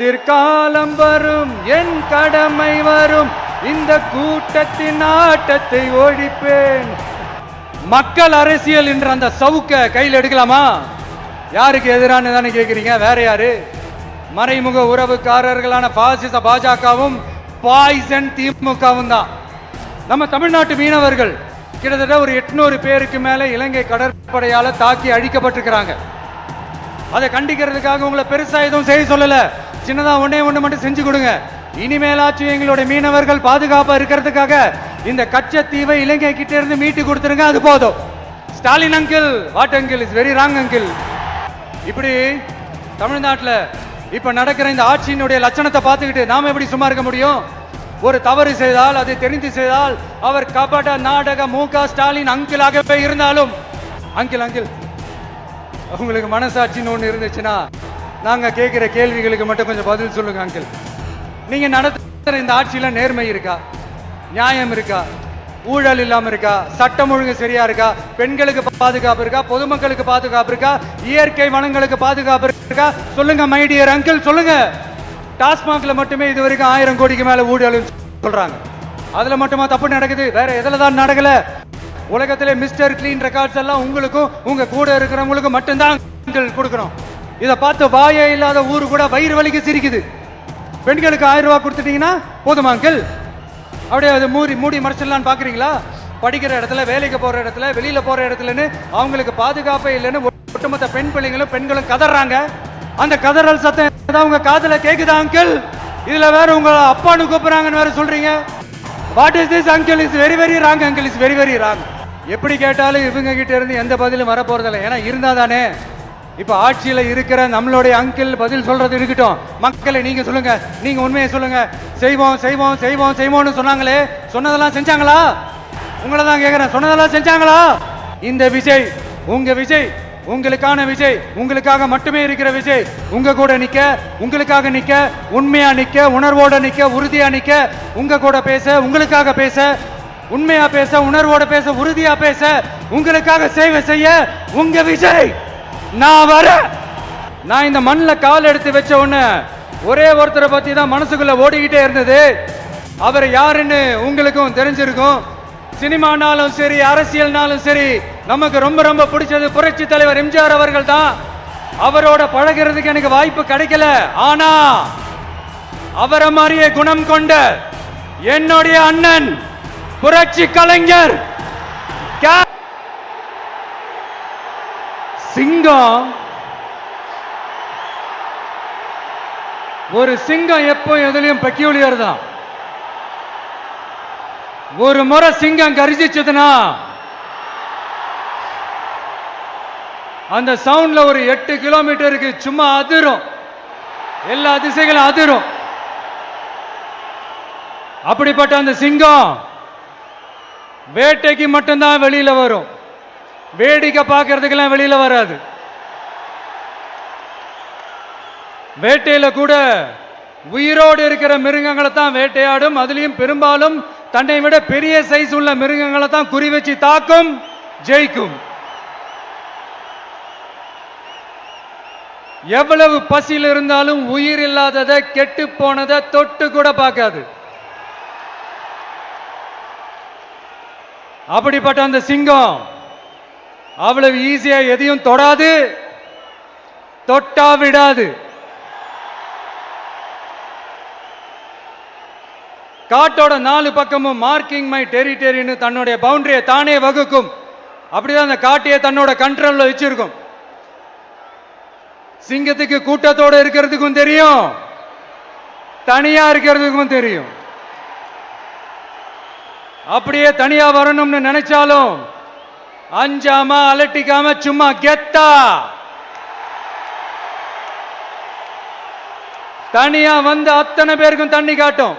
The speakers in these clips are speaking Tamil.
எதிர்காலம் வரும் என் கடமை வரும். இந்த கூட்டத்தின் ஆட்டத்தை ஒழிப்பேன் மக்கள் அரசியல் என்ற அந்த சவுக்க கையில் எடுக்கலாமா? யாருக்கு எதிரான தானே கேட்குறீங்க? வேற யாரு? மறைமுக உறவுக்காரர்களான பாசிச பாஜகவும் பாய்சன் திமுகவும் தான். நம்ம தமிழ்நாட்டு மீனவர்கள் கிட்டத்தட்ட ஒரு எட்நூறு பேருக்கு மேல இலங்கை கடற்படையால தாக்கி அழிக்கப்பட்டிருக்கிறாங்க. அதை கண்டிக்கிறதுக்காக உங்களை பெருசா எதுவும் செய்ய சொல்லல. சின்னதா ஒன்றே ஒண்ணு மட்டும் செஞ்சு கொடுங்க. இனிமேலாச்சும் எங்களுடைய மீனவர்கள் பாதுகாப்பா இருக்கிறதுக்காக இந்த கச்சத்தீவை இலங்கை கிட்ட இருந்து மீட்டு கொடுத்துருங்க அது போதும். Stalin uncle what uncle is very wrong uncle. இப்படி தமிழ்நாட்டில் இப்ப நடக்கிற இந்த ஆட்சியினுடைய லட்சணத்தை பார்த்துக்கிட்டு நாம எப்படி சும்மா இருக்க முடியும்? ஒரு தவறு செய்தால் அதை தெரிந்து செய்தால் அவர் கபட நாடக மு க ஸ்டாலின் அங்கிளாகவே இருந்தாலும் அங்கிள் அங்கிள் உங்களுக்கு மனசாட்சின்னு ஒன்று இருந்துச்சுன்னா நாங்க கேட்குற கேள்விகளுக்கு மட்டும் கொஞ்சம் பதில் சொல்லுங்க அங்கிள் நீங்க நடத்துகிற இந்த ஆட்சியில நேர்மை இருக்கா? நியாயம் இருக்கா? ஊழல் இல்லாம இருக்கா? சட்டம் ஒழுங்கு சரியா இருக்கா? பெண்களுக்கு பாதுகாப்பு இருக்கா? பொதுமக்களுக்கு பாதுகாப்பு இருக்கா? இயற்கை வளங்களுக்கு பாதுகாப்பு இருக்கா? சொல்லுங்க மைடியர் அங்கிள் சொல்லுங்க. டாஸ்மாக்ல மட்டுமே இது வரைக்கும் ஆயிரம் கோடிக்கு மேல ஊழல் சொல்றாங்க. அதுல மட்டுமா தப்பு நடக்குது? வேற எதுல தான் நடக்கல? உலகத்திலே மிஸ்டர் கிளீன் ரெக்கார்ட்ஸ் எல்லாம் உங்களுக்கும் உங்க கூட இருக்கிறவங்களுக்கும் மட்டும்தான் அங்கிள் இதை பார்த்து வாயே இல்லாத ஊர் கூட வயிறு வலிக்கு சிரிக்குது. பெண்களுக்கு ஆயிரம் ரூபாய் கொடுத்துட்டீங்கன்னா போதுமா அங்கிள்? அப்படியே அது மூடி மூடி மறைச்சிடலான்னு பாக்குறீங்களா படிக்கிற இடத்துல வேலைக்கு போற இடத்துல வெளியில போற இடத்துலன்னு அவங்களுக்கு பாதுகாப்பே இல்லைன்னு ஒட்டுமொத்த பெண் பிள்ளைங்களும் பெண்களும் கதறாங்க. அந்த கதறல் சத்தம் உங்க காதுல கேக்குதா அங்கிள்? இதுல வேற உங்க அப்பான்னு கூப்பிடுறாங்கன்னு வேற சொல்றீங்க. What is this uncle is very very wrong uncle is very very wrong எப்படி கேட்டாலும் இவங்க கிட்ட இருந்து எந்த பதிலும் வர போறதில்லை ஏன்னா இருந்தா தானே இப்ப ஆட்சியில இருக்கிற நம்மளுடைய அங்கிள் பதில் சொல்றது இருக்கட்டும். மக்களை நீங்க சொல்லுங்க. நீங்க உண்மையை சொல்லுங்க. செய்வோம் செய்வோம் செய்வோம் செய்வோம்னு சொன்னாங்களே சொன்னதெல்லாம் செஞ்சாங்களா? உங்களை தான் கேக்குறேன். சொன்னதெல்லாம் செஞ்சாங்களா? இந்த விஜய் உங்க விஜய் உங்களுக்கான விஜய் உங்களுக்காக மட்டுமே இருக்கிற விஜய் உங்க கூட நிக்க உங்களுக்காக நிக்க உண்மையா நிக்க உணர்வோட நிக்க உறுதியா நிக்க உங்க கூட பேச உங்களுக்காக பேச உண்மையா பேச உணர்வோட பேச உறுதியா பேச உங்களுக்காக சேவை செய்ய உங்க விஜய்! நான் வர நான் இந்த மண்ணில் கால் எடுத்து வச்ச உடனே ஒரே ஒருத்தரை பற்றி தான் மனசுக்குள்ளே ஓடிக்கிட்டே இருந்தது. அவர் யாருன்னு உங்களுக்கும் தெரிஞ்சிருக்கும். சினிமானாலும் சரி அரசியல்னாலும் சரி நமக்கு ரொம்ப ரொம்ப பிடிச்சது புரட்சி தலைவர் எம்ஜிஆர் அவர்கள் தான். அவரோட பழகிறதுக்கு எனக்கு வாய்ப்பு கிடைக்கல. ஆனா அவரை மாதிரியே குணம் கொண்ட என்னுடைய அண்ணன் புரட்சி கலைஞர் சிங்கம். ஒரு சிங்கம் எப்போ எதுலையும் பெக்யூலியர் தான். ஒரு முறை சிங்கம் கரிசிச்சதுன்னா அந்த சவுண்ட்ல ஒரு எட்டு கிலோமீட்டருக்கு சும்மா அதிரும். எல்லா திசைகளும் அதிரும். அப்படிப்பட்ட அந்த சிங்கம் வேட்டைக்கு மட்டும்தான் வெளியில வரும். வேடிக்கை பார்க்கறதுக்கெல்லாம் வெளியில வராது. வேட்டையில கூட உயிரோடு இருக்கிற மிருகங்களை தான் வேட்டையாடும். அதுலயும் பெரும்பாலும் தன்னை விட பெரிய சைஸ் உள்ள மிருகங்களை தான் குறி வச்சு தாக்கும் ஜெயிக்கும். எவ்வளவு பசியில் இருந்தாலும் உயிர் இல்லாததை கெட்டு போனதை தொட்டு கூட பார்க்காது. அப்படிப்பட்ட அந்த சிங்கம் அவ்வளவு ஈஸியா எதையும் தொடாது. தொட்டா விடாது. காட்டோட நாலு பக்கமும் மார்க்கிங் மை டெரிட்டரின்னு தன்னுடைய பவுண்டரியை தானே வகுக்கும். அப்படிதான் அந்த காட்டையை தன்னோட கண்ட்ரோல்ல வச்சிருக்கும். சிங்கத்துக்கு கூட்டத்தோட இருக்கிறதுக்கும் தெரியும். தனியா இருக்கிறதுக்கும் தெரியும். அப்படியே தனியா வரணும்னு நினைச்சாலும் அஞ்சாம அலட்டிக்காம சும்மா கெத்தா தனியா வந்து அத்தனை பேருக்கும் தண்ணி காட்டும்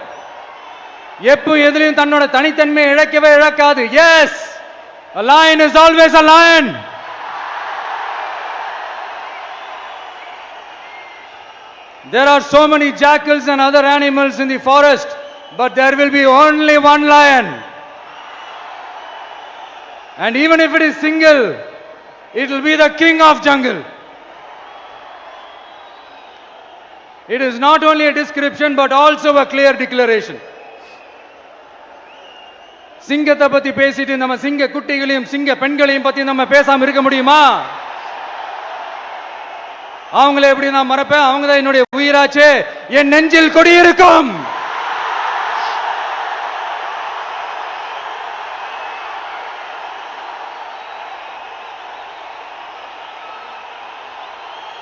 எப்போ எதிலையும் தன்னோட தனித்தன்மை இழக்கவே இழக்காது yes lion is always a lion There are so many jackals and other animals in the forest, but there will be only one lion. And even if it is single, it will be the king of jungle. It is not only a description but also a clear declaration. சிங்கத்தை பத்தி பேசிட்டு நம்ம சிங்க குட்டிகளையும் சிங்க பெண்களையும் பத்தி நம்ம பேசாம இருக்க முடியுமா அவங்கள எப்படி நான் மறப்பேன் அவங்க தான் என்னுடைய உயிராச்சே என் நெஞ்சில் கொடியிருக்கும்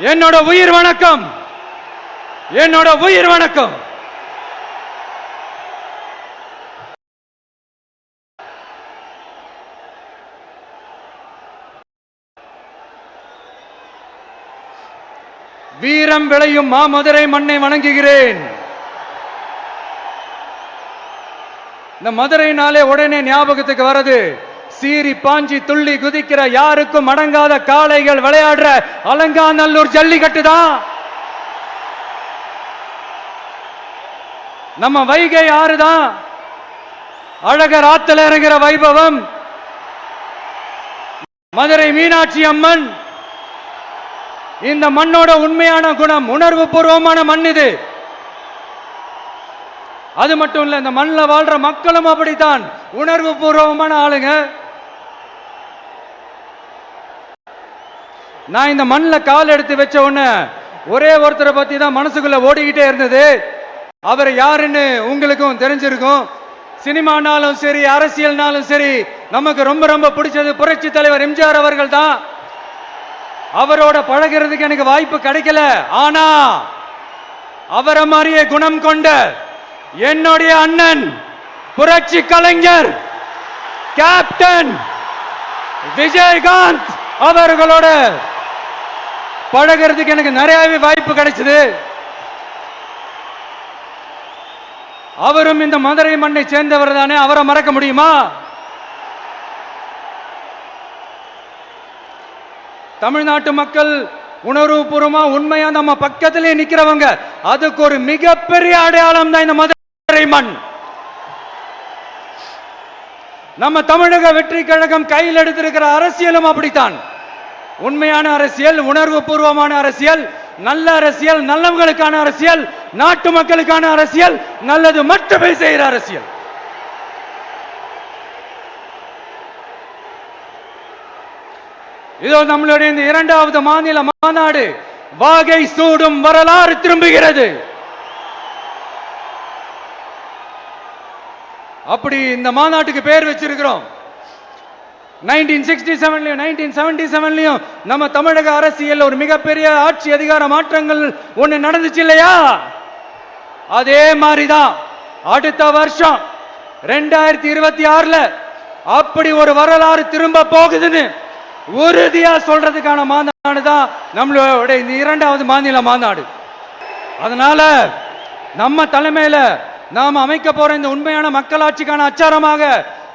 என்னோட உயிர் வணக்கம். என்னோட உயிர் வணக்கம். வீரம் விளையும் மாமதுரை மண்ணை வணங்குகிறேன். இந்த மதுரைனாலே உடனே ஞாபகத்துக்கு வரது. சீறி பாஞ்சி துள்ளி குதிக்கிற யாருக்கும் அடங்காத காளைகள் விளையாடுற அலங்காநல்லூர் ஜல்லிக்கட்டு தான். நம்ம வைகை ஆறு தான். அழகர் ஆத்தல இறங்குற வைபவம். மதுரை மீனாட்சி அம்மன். இந்த மண்ணோட உண்மையான குணம் உணர்வு பூர்வமான மண் இது. அது மட்டும் இல்ல இந்த மண்ணில் வாழ்ற மக்களும் அப்படித்தான். உணர்வு பூர்வமான ஆளுங்க. நான் இந்த மண்ணில் கால் எடுத்து வச்ச உடனே ஒரே ஒருத்தரை பற்றி தான் மனசுக்குள்ளே ஓடிக்கிட்டே இருந்தது. அவர் யாருன்னு உங்களுக்கும் தெரிஞ்சிருக்கும். சினிமானாலும் சரி அரசியல்னாலும் சரி நமக்கு ரொம்ப ரொம்ப பிடிச்சது புரட்சி தலைவர் எம்ஜிஆர் அவர்கள் தான். அவரோட பழகிறதுக்கு எனக்கு வாய்ப்பு கிடைக்கல. ஆனா அவரை மாதிரியே குணம் கொண்ட என்னுடைய அண்ணன் புரட்சி கலைஞர் கேப்டன் விஜயகாந்த் அவர்களோட பழகிறதுக்கு எனக்கு நிறையவே வாய்ப்பு கிடைச்சது. அவரும் இந்த மதுரை மண்ணை சேர்ந்தவர் தானே அவரை மறக்க முடியுமா? தமிழ்நாட்டு மக்கள் உணர்வுபூர்வமா உண்மையா நம்ம பக்கத்திலே நிக்கிறவங்க அதுக்கு ஒரு மிகப்பெரிய அடையாளம் தான் இந்த மதுரை மண். நம்ம தமிழக வெற்றி கழகம் கையில் எடுத்திருக்கிற அரசியலும் அப்படித்தான். உண்மையான அரசியல் உணர்வு பூர்வமான அரசியல் நல்ல அரசியல் நல்லவங்களுக்கான அரசியல் நாட்டு மக்களுக்கான அரசியல் நல்லது மட்டுமே செய்கிற அரசியல். இதோ நம்மளுடைய இந்த இரண்டாவது மாநில மாநாடு வாகை சூடும் வரலாறு திரும்புகிறது. அப்படி இந்த மாநாட்டுக்கு பெயர் வச்சிருக்கிறோம். நைன்டீன் சிக்ஸ்டி செவன்லயும் நைன்டீன் செவன்டி செவன்லயும் நம்ம தமிழக அரசியல் ஒரு மிகப்பெரிய ஆட்சி அதிகார மாற்றங்கள் ஒண்ணு நடந்துச்சு இல்லையா? அதே மாதிரிதான் அடுத்த வருஷம் ரெண்டாயிரத்தி இருபத்தி ஆறுல அப்படி ஒரு வரலாறு திரும்ப போகுதுன்னு உறுதியா சொல்றதுக்கான மாநாடு தான் நம்மளோட இந்த இரண்டாவது மாநில மாநாடு. அதனால நம்ம தலைமையில நாம் அமைக்க போற இந்த உண்மையான மக்களாட்சிக்கான அச்சாரமாக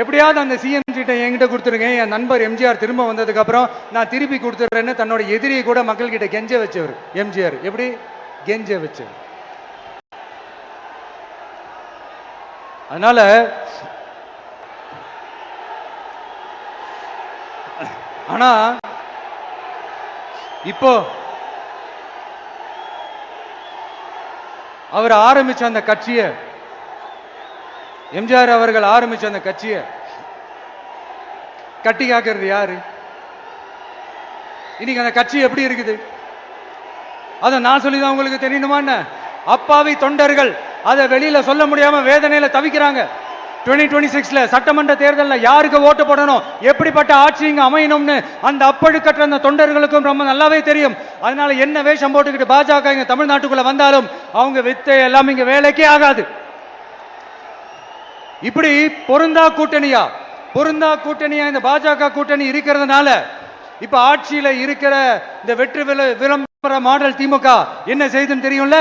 எப்படியாவது அந்த சிஎம் சீட்டை என்கிட்ட கொடுத்துருங்க. என் நண்பர் எம்ஜிஆர் திரும்ப வந்ததுக்கு அப்புறம் நான் திருப்பி கொடுத்துட்றேன்னு தன்னோட எதிரியை கூட மக்கள் கிட்ட கெஞ்ச வச்சவர் எம்ஜிஆர் எப்படி? கெஞ்ச வச்சவர். அதனால ஆனா இப்போ அவர் ஆரம்பிச்ச அந்த கட்சியை எம்ஜிஆர் அவர்கள் ஆரம்பிச்ச அந்த கட்சியை கட்டி காக்கிறது யாரு? இன்னைக்கு அந்த கட்சி எப்படி இருக்குது? அதை நான் சொல்லி தான் உங்களுக்கு தெரியணுமா என்ன? அப்பாவி தொண்டர்கள் அதை வெளியில சொல்ல முடியாம வேதனையில தவிக்கிறாங்க. டுவெண்ட்டி டுவெண்ட்டி சிக்ஸ்ல சட்டமன்ற தேர்தலில் யாருக்கு ஓட்டு போடணும்? எப்படிப்பட்ட ஆட்சி இங்கே அமையணும்னு அந்த அப்பழுக்கற்ற அந்த தொண்டர்களுக்கும் ரொம்ப நல்லாவே தெரியும். அதனால என்ன வேஷம் போட்டுக்கிட்டு பாஜக இங்க தமிழ்நாட்டுக்குள்ள வந்தாலும் அவங்க வித்தை எல்லாம் இங்க வேலைக்கே ஆகாது. இப்படி பொருந்தா கூட்டணியா? பொருந்தா கூட்டணியா? இந்த பாஜக கூட்டணி இருக்கிறதுனால இப்ப ஆட்சியில இருக்கிற இந்த வெற்றி விள- விளம்பர மாடல் திமுக என்ன செய்துன்னு தெரியும்ல?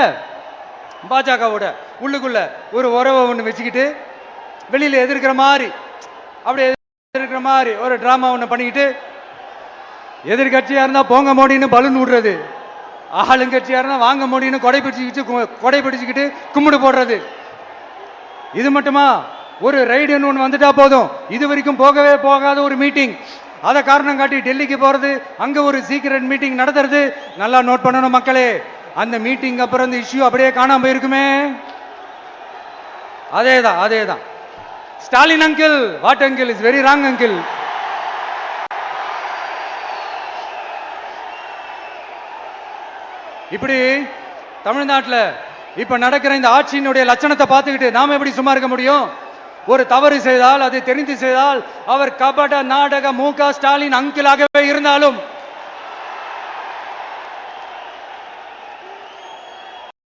பாஜகவோட உள்ளுக்குள்ள ஒரு உறவை ஒன்று வச்சுக்கிட்டு வெளியில எதிர்க்கிற மாதிரி அப்படியே எதிர்க்கிற மாதிரி ஒரு டிராமா ஒன்று பண்ணிக்கிட்டு எதிர்கட்சியா இருந்தா போங்க மோடின்னு பலூன் விடுறது ஆளுங்கட்சியா இருந்தா வாங்க மோடின்னு கொடை பிடிச்சிக்கிட்டு கொடை பிடிச்சிக்கிட்டு கும்பிடு போடுறது. இது மட்டுமா? ஒரு ரைடுன்னு ஒன்று வந்துட்டா போதும். இது வரைக்கும் போகவே போகாத ஒரு மீட்டிங் அதை காரணம் காட்டி டெல்லிக்கு போகிறது அங்கே ஒரு சீக்கிரட் மீட்டிங் நடத்துறது நல்லா நோட் பண்ணணும் மக்களே. அந்த மீட்டிங் அப்புறம் இந்த இஷ்யூ அப்படியே காணாம போயிருக்குமே. அதே தான் அதே தான் Stalin uncle what uncle is very wrong uncle இப்படி தமிழ்நாட்டில் இப்போ நடக்கிற இந்த ஆட்சியினுடைய லட்சணத்தை பார்த்துக்கிட்டு நாம் எப்படி சும்மா இருக்க முடியும்? ஒரு தவறு செய்தால் அதை தெரிந்து செய்தால் அவர் கபட நாடக மு க ஸ்டாலின் அங்கிளாகவே இருந்தாலும்.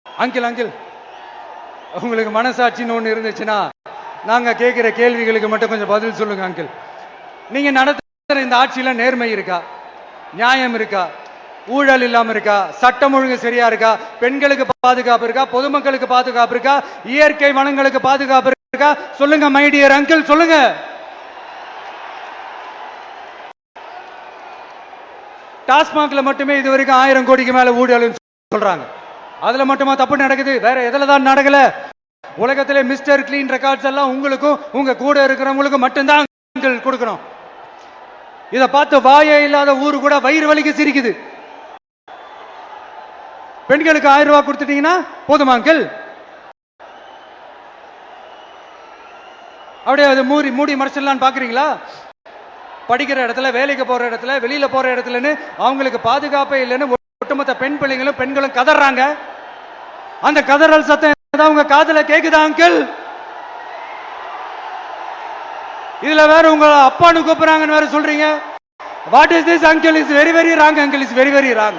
Uncle uncle. உங்களுக்கு மனசாட்சின்னு ஒன்று இருந்துச்சுன்னா நாங்க கேட்கிற கேள்விகளுக்கு மட்டும் கொஞ்சம் பதில் சொல்லுங்க அங்கிள். நீங்க நடத்துற இந்த ஆட்சியில நேர்மை இருக்கா? நியாயம் இருக்கா? ஊழல் இல்லாம இருக்கா? சட்டம் ஒழுங்கு சரியா இருக்கா? பெண்களுக்கு பாதுகாப்பு இருக்கா? பொதுமக்களுக்கு பாதுகாப்பு இருக்கா? இயற்கை வளங்களுக்கு பாதுகாப்பு இருக்கா? சொல்லுங்க மை டியர் அங்கிள் சொல்லுங்க. டாஸ்மாக்ல மட்டுமே இது வரைக்கும் ஆயிரம் கோடிக்கு மேல ஊழல்னு சொல்றாங்க. அதுல மட்டுமா தப்பு நடக்குது? வேற எதுல தான் நடக்கல? உலகத்திலே மிஸ்டர் கிளீன் ரெக்கார்ட்ஸ் எல்லாம் உங்களுக்கும் உங்க கூட இருக்கிறவங்களுக்கும் மட்டும்தான் அங்கிள் கொடுக்கணும். இத பார்த்து வாயே இல்லாத ஊரு கூட வயிறு வலிக்கு சிரிக்குது. பெண்களுக்கு ஆயிரம் ரூபாய் கொடுத்துட்டீங்கன்னா போதுமா அங்கிள் அப்படியே அது மூடி மூடி மறைச்சிடலான்னு பாக்குறீங்களா படிக்கிற இடத்துல வேலைக்கு போற இடத்துல வெளியில போற இடத்துலன்னு அவங்களுக்கு பாதுகாப்பே இல்லைன்னு ஒட்டுமொத்த பெண் பிள்ளைங்களும் பெண்களும் கதறாங்க. அந்த கதறல் சத்தம் உங்க காதுல கேக்குதா அங்கிள் இதுல வேற உங்க அப்பான்னு கூப்பிடுறாங்கன்னு வேற சொல்றீங்க. What is this uncle is very very wrong uncle is very very wrong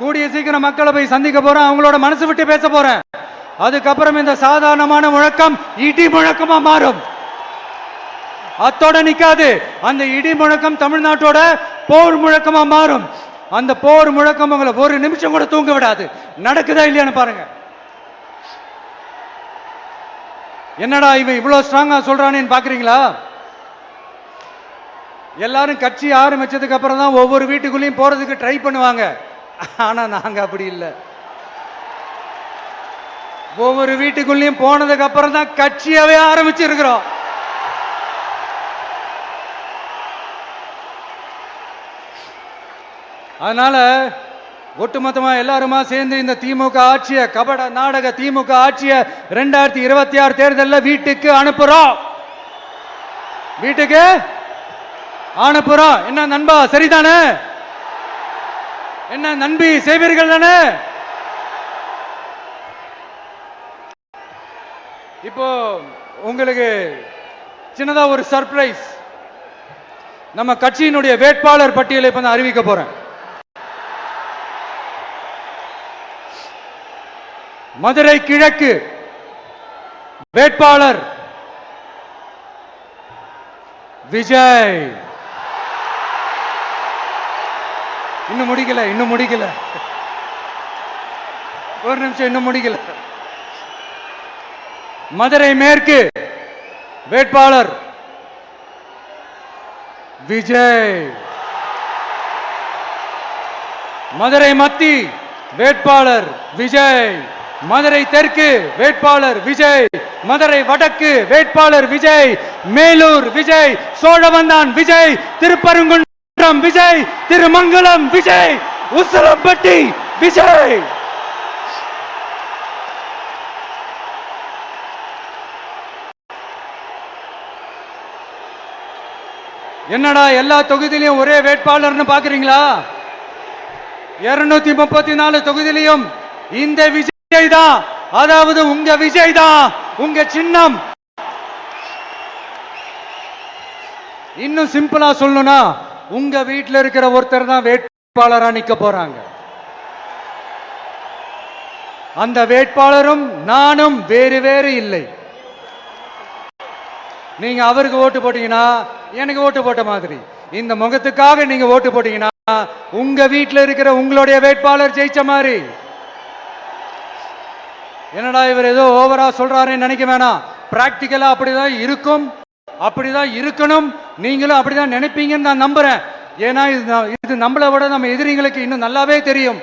கூடிய சீக்கிரம் மக்களை போய் சந்திக்க போறேன். அவங்களோட மனசு விட்டு பேச போறேன். அதுக்கப்புறம் இந்த சாதாரணமான முழக்கம் இடி முழக்கமா மாறும். அத்தோட நிக்காது. அந்த இடி முழக்கம் தமிழ்நாட்டோட போர் முழக்கமா மாறும். அந்த போர் முழக்கம் உங்களை ஒரு நிமிஷம் கூட தூங்க விடாது. நடக்குதா இல்லையான்னு பாருங்க. என்னடா இவன் இவ்வளவு ஸ்ட்ராங்கா சொல்றானேன்னு பாக்குறீங்களா? எல்லாரும் கட்சி ஆரம்பிச்சதுக்கு அப்புறம் தான் ஒவ்வொரு வீட்டுக்குள்ளேயும் போறதுக்கு ட்ரை பண்ணுவாங்க. ஆனா நாங்க அப்படி இல்லை. ஒவ்வொரு வீட்டுக்குள்ளேயும் போனதுக்கு அப்புறம் தான் கட்சியாவே ஆரம்பிச்சிருக்கிறோம். அதனால ஒட்டுமொத்தமா எல்லாருமா சேர்ந்து இந்த திமுக ஆட்சிய கபட நாடக திமுக ஆட்சிய ரெண்டாயிரத்தி இருபத்தி ஆறு தேர்தலில் வீட்டுக்கு அனுப்புறோம். வீட்டுக்கு அனுப்புறோம். என்ன நண்பா சரிதானே? என்ன நண்பி செய்வீர்கள் தானே? இப்போ உங்களுக்கு சின்னதா ஒரு சர்ப்ரைஸ் நம்ம கட்சியினுடைய வேட்பாளர் பட்டியலை இப்ப நான் அறிவிக்க போறேன். மதுரை கிழக்கு வேட்பாளர் விஜய். இன்னும் முடிக்கல இன்னும் முடிக்கல. ஒரு நிமிஷம் இன்னும் முடிக்கல. மதுரை மேற்கு வேட்பாளர் விஜய். மதுரை மத்தி வேட்பாளர் விஜய். மதுரை தெற்கு வேட்பாளர் விஜய். மதுரை வடக்கு வேட்பாளர் விஜய். மேலூர் விஜய். சோழவந்தான் விஜய். திருப்பரங்குன்றம் விஜய் திருமங்கலம் விஜய் உசலம்பட்டி விஜய். என்னடா எல்லா தொகுதியிலையும் ஒரே வேட்பாளர்னு பாக்குறீங்களா? இருநூத்தி முப்பத்தி நாலு தொகுதியிலையும் இந்த விஜய் தான் அதாவது உங்க விஜய் தான் உங்க சின்னம். இன்னும் சிம்பிளா சொல்லணும்னா உங்க வீட்டில் இருக்கிற ஒருத்தர் தான் வேட்பாளரா நிக்க போறாங்க. அந்த வேட்பாளரும் நானும் வேறு வேறு இல்லை. நீங்க அவருக்கு ஓட்டு போட்டீங்கன்னா எனக்கு ஓட்டு போட்ட மாதிரி. இந்த முகத்துக்காக நீங்க ஓட்டு போட்டீங்கன்னா உங்க வீட்டுல இருக்கிற உங்களுடைய வேட்பாளர் ஜெயிச்ச மாதிரி. என்னடா இவர் ஏதோ ஓவரா சொல்றாருன்னு நினைக்க வேணாம். பிராக்டிக்கலா அப்படிதான் இருக்கும். அப்படிதான் இருக்கணும். நீங்களும் அப்படிதான் நினைப்பீங்கன்னு நான் நம்புறேன். ஏன்னா இது இது நம்மளை விட நம்ம எதிரிங்களுக்கு இன்னும் நல்லாவே தெரியும்.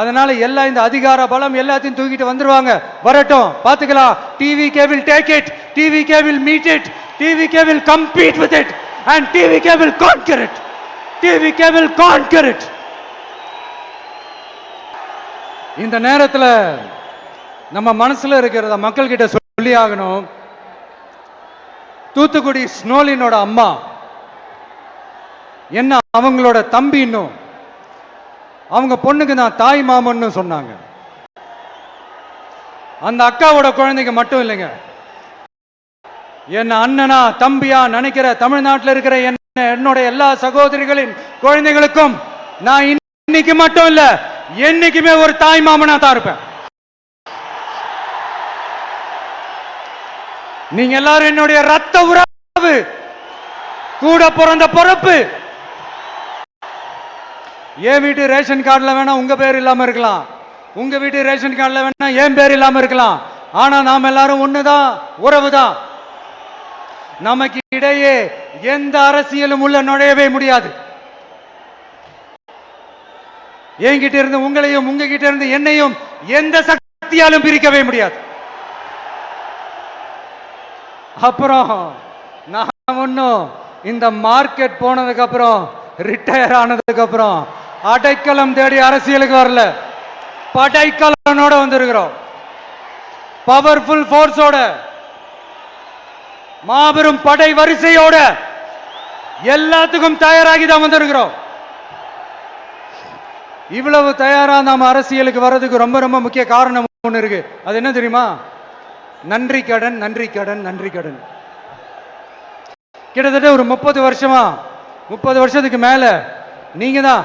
அதனால எல்லா இந்த அதிகார பலம் எல்லாத்தையும் தூக்கிட்டு வந்துருவாங்க. வரட்டும் பாத்துக்கலாம் TV cable take it TV cable meet it TV cable compete with it and TV cable conquer it TV cable conquer it இந்த நேரத்துல நம்ம மனசுல இருக்கிறத மக்கள் கிட்ட சொல்லி ஆகணும் தூத்துக்குடி ஸ்னோலினோட அம்மா. என்ன அவங்களோட தம்பின்னும் அவங்க பொண்ணுக்கு நான் தாய் மாமன்னு சொன்னாங்க. அந்த அக்காவோட குழந்தைங்க மட்டும் இல்லைங்க. என்ன அண்ணனா தம்பியா நினைக்கிற தமிழ்நாட்டில் இருக்கிற என்ன என்னோட எல்லா சகோதரிகளின் குழந்தைகளுக்கும் நான் இன்னைக்கு மட்டும் இல்ல என்னைக்குமே ஒரு தாய் மாமனா தான் இருப்பேன். நீங்க எல்லாரும் என்னுடைய ரத்த உறவு கூட பிறந்த பிறப்பு என் வீட்டு ரேஷன் கார்டுல வேணா உங்க பேர் இல்லாம இருக்கலாம். உங்க வீட்டு ரேஷன் கார்டுல வேணா என் பேர் இல்லாம இருக்கலாம். ஆனா நாம எல்லாரும் ஒண்ணுதான் உறவுதான். நமக்கு இடையே எந்த அரசியலும் உள்ள நுழையவே முடியாது. என்கிட்ட இருந்து உங்களையும் உங்ககிட்ட இருந்து என்னையும் எந்த சக்தியாலும் பிரிக்கவே முடியாது. அப்புறம் நான் ஒன்றும் இந்த மார்க்கெட் போனதுக்கு அப்புறம் ரிட்டையர் ஆனதுக்கு அப்புறம் அடைக்கலம் தேடி அரசியலுக்கு வரல படைக்கலனோட வந்திருக்கிறோம். பவர்ஃபுல் ஃபோர்ஸோட மாபெரும் படை வரிசையோட எல்லாத்துக்கும் தயாராகி தான் வந்திருக்கிறோம். இவ்வளவு தயாரா நாம அரசியலுக்கு வர்றதுக்கு ரொம்ப ரொம்ப முக்கிய காரணம் ஒன்று இருக்கு. அது என்ன தெரியுமா? நன்றி கடன் நன்றி கடன் நன்றி கடன். கிட்டத்தட்ட ஒரு முப்பது வருஷமா முப்பது வருஷத்துக்கு மேல நீங்க தான்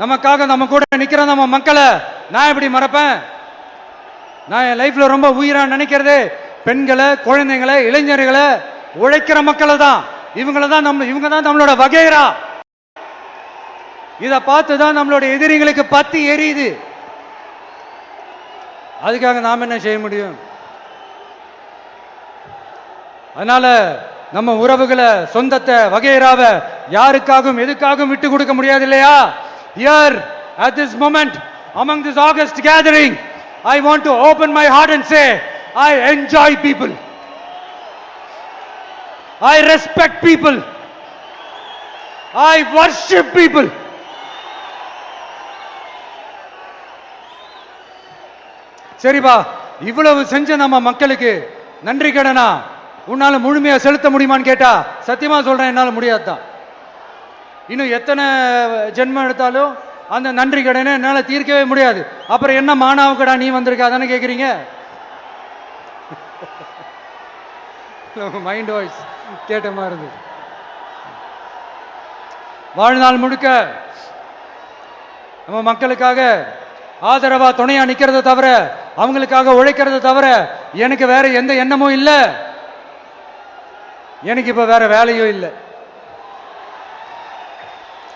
நமக்காக நம்ம கூட நிற்கிற நம்ம மக்களை நான் எப்படி மறப்பேன்? நான் என் லைஃப்ல ரொம்ப உயிராக நினைக்கிறது பெண்களை குழந்தைங்களை இளைஞர்களை உழைக்கிற மக்களை தான். இவங்களை தான் நம்ம இவங்க தான் நம்மளோட வகைரா. இதை பார்த்து தான் நம்மளோட எதிரிகளுக்கு பத்தி எரியுது. அதுக்காக நாம் என்ன செய்ய முடியும்? அதனால நம்ம உறவுகளை சொந்தத்தை வகையறாவ யாருக்காகவும் எதுக்காகவும் விட்டு கொடுக்க முடியாது இல்லையா? Here at this moment among this august gathering i want to open my heart and say i enjoy people i respect people i worship people சரிப்பா இவ்வளவு செஞ்ச நம்ம மக்களுக்கு நன்றி கடனா உன்னால முழுமையா செலுத்த முடியுமான்னு கேட்டா சத்தியமா சொல்றேன் என்னால முடியாதுதான் இன்னும் எத்தனை ஜென்மம் எடுத்தாலும் அந்த நன்றி கடனை என்னால் தீர்க்கவே முடியாது. அப்புறம் என்ன மானாவுக்கடா நீ வந்திருக்க? அதானே கேட்குறீங்க மைண்ட் வாய்ஸ் கேட்ட மாதிரி இருந்தது. வாழ்நாள் முழுக்க நம்ம மக்களுக்காக ஆதரவா துணையா நிக்கிறத தவிர அவங்களுக்காக உழைக்கிறத தவிர எனக்கு வேற எந்த எண்ணமும் இல்லை. எனக்கு இப்ப வேற வேலையும் இல்லை.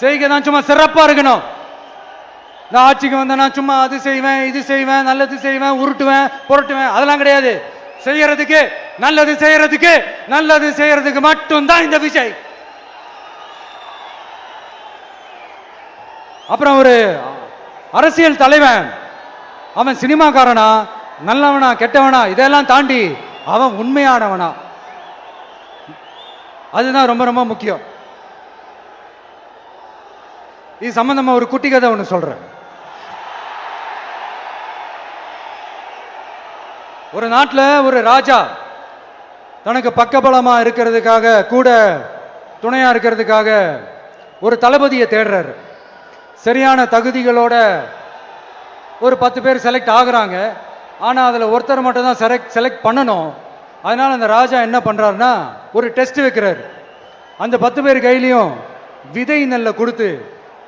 செய்கை தான் சும்மா சிறப்பா இருக்கணும். நான் ஆட்சிக்கு வந்தேன்னா சும்மா அது செய்வேன் இது செய்வேன் நல்லது செய்வேன் உருட்டுவேன் புரட்டுவேன். அதெல்லாம் கிடையாது. செய்யறதுக்கு நல்லது செய்யறதுக்கு நல்லது செய்யறதுக்கு மட்டும்தான் இந்த விஜய். அப்புறம் ஒரு அரசியல் தலைவன் அவன் சினிமாக்காரனா நல்லவனா கெட்டவனா இதெல்லாம் தாண்டி அவன் உண்மையானவனா. அதுதான் ரொம்ப ரொம்ப முக்கியம். இது சம்பந்தமா ஒரு குட்டி கதை ஒன்று சொல்றேன். ஒரு நாட்டில் ஒரு ராஜா தனக்கு பக்கபலமாக இருக்கிறதுக்காக கூட துணையாக இருக்கிறதுக்காக ஒரு தளபதியை தேடுறாரு. சரியான தகுதிகளோட ஒரு பத்து பேர் செலக்ட் ஆகுறாங்க. ஆனால் அதில் ஒருத்தர் மட்டும் தான் செலக்ட் செலக்ட் பண்ணணும். அதனால் அந்த ராஜா என்ன பண்ணுறாருன்னா ஒரு டெஸ்ட் வைக்கிறாரு. அந்த பத்து பேர் கையிலையும் விதை நெல்லை கொடுத்து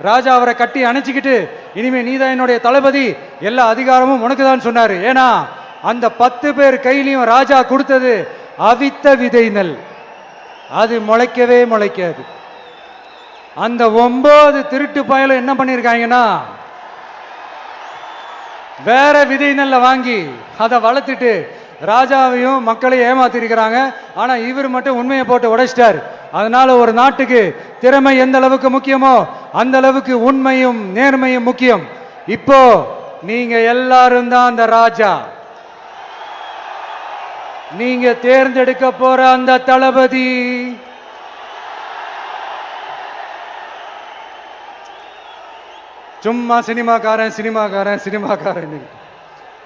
ராஜா அவரை கட்டி அணைச்சிக்கிட்டு இனிமே நீதான் என்னுடைய தளபதி எல்லா அதிகாரமும் உனக்கு தான் சொன்னார். ஏன்னா அந்த பத்து பேர் கையிலையும் ராஜா கொடுத்தது அவித்த விதை நெல். அது முளைக்கவே முளைக்காது. அந்த ஒன்பது திருட்டு பயலும் என்ன பண்ணியிருக்காங்கன்னா வேற விதை நெல்லை வாங்கி அதை வளர்த்துட்டு ராஜாவையும் மக்களையும் ஏமாத்திருக்கிறாங்க. ஆனா இவர் மட்டும் உண்மையை போட்டு உடைச்சிட்டார். அதனால ஒரு நாட்டுக்கு திறமை எந்த அளவுக்கு முக்கியமோ அந்த அளவுக்கு உண்மையும் நேர்மையும் முக்கியம். இப்போ நீங்க எல்லாரும் தான் அந்த ராஜா. நீங்க தேர்ந்தெடுக்க போற அந்த தளபதி. சும்மா சினிமாக்காரன் சினிமாக்காரன் சினிமாக்காரன்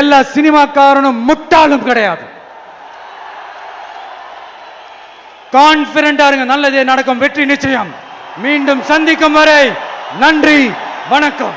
எல்லா சினிமாக்காரனும் முட்டாளும் கிடையாது. கான்பிடண்டா இருங்க நல்லதே நடக்கும் வெற்றி நிச்சயம். மீண்டும் சந்திக்கும் வரை நன்றி வணக்கம்.